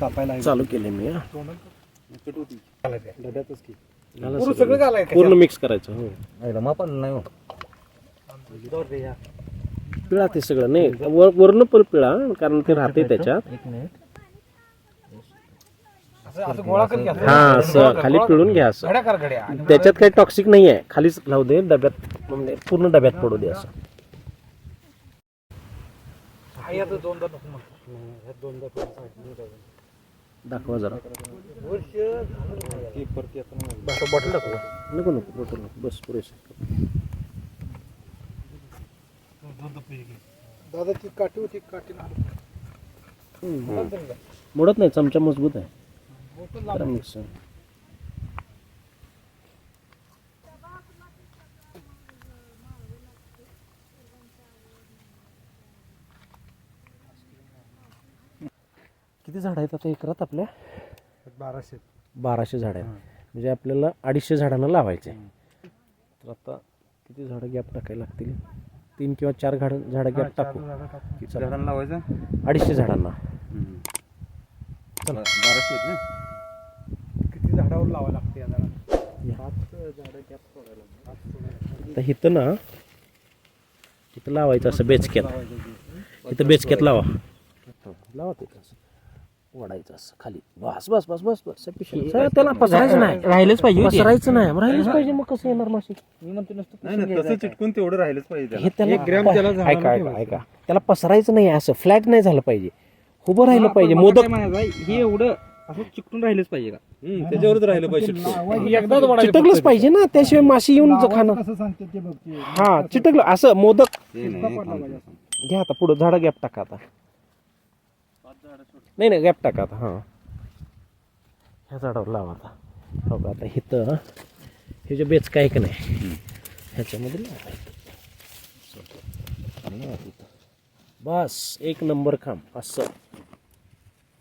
कापायला चालू केले मी हा. डब्यातच की झालं पूर्ण सगळं. सगळं घालाय पूर्ण मिक्स करायचं हो. मापाला नाही हो. पिळा ते सगळं नाही वर वरनं पण पिळा कारण ते राहते त्याच्यात. एक मिनिट. असं असं गोळा कर की असं. हा असं खाली पिळून घ्या असं. घड्या कर घड्या. आणि त्याच्यात काही टॉक्सिक नाही आहे खालीच लावू दे डब्यात म्हणजे पूर्ण डब्यात पडू दे असं. हा, याचं दोनदा नको. दाखवा जरा. बॉटल बॉटल दाखवा नको नको बॉटल नको. बस पुरेसे. दादा ती काठी होती काठी मोडत नाही चमचा मजबूत आहे. जरा किती झाड आहेत आता एकरात आपल्या? बाराशे. बाराशे झाड आहेत. म्हणजे आपल्याला अडीचशे झाडांना लावायचे. तर आता किती झाडं गॅप टाकायला लागतील? तीन किंवा चार झाड झाडं गॅप टाकू. झाडांना लावायचं? अडीचशे झाडांना. चला. बाराशे आहेत ना? किती झाडावर लावा लागते या झाडाला? इथं ना इथं लावायचं असं बेचक्यात. इथं बेचक्यात लावा. लावा तिथं. असं वाढायचं असं खाली. बस बस बस बस बस. सर, त्याला पसरायचं नाही. राहिलंच पाहिजे पसरायचं नाही. राहिलंच पाहिजे मग कसं येणार माशी मी म्हणतो नुसतं नाही नाही तसं चिटकून तेवढं राहिलंच पाहिजे हे त्याला एक ग्रॅम त्याला झाडाला ऐका ऐका ठेवायचं. ऐका. त्याला पसरायचं नाही असं. फ्लॅट नाही झालं पाहिजे. उभं राहिलं पाहिजे. मोदक हे एवढं असं चिकटून राहिलंच पाहिजे का? हम्म, त्याच्यावरच राहिलं पाहिजे चिटकून. एकदाच चिटकलंच. पाहिजे ना. त्याशिवाय माशी येऊन खाणं कसं सांगते ते बघ ते. हा चिटकलं. असं मोदक ते नाही. घ्या आता पुढं झाडं गॅप टाका आता. नाही नाही गॅप टाका आता हां. ह्या झाडावर लावा आता. हो का आता इथं हे. जे बेच काय का नाही ह्याच्यामध्ये लावा इथं. बस एक नंबर काम असं.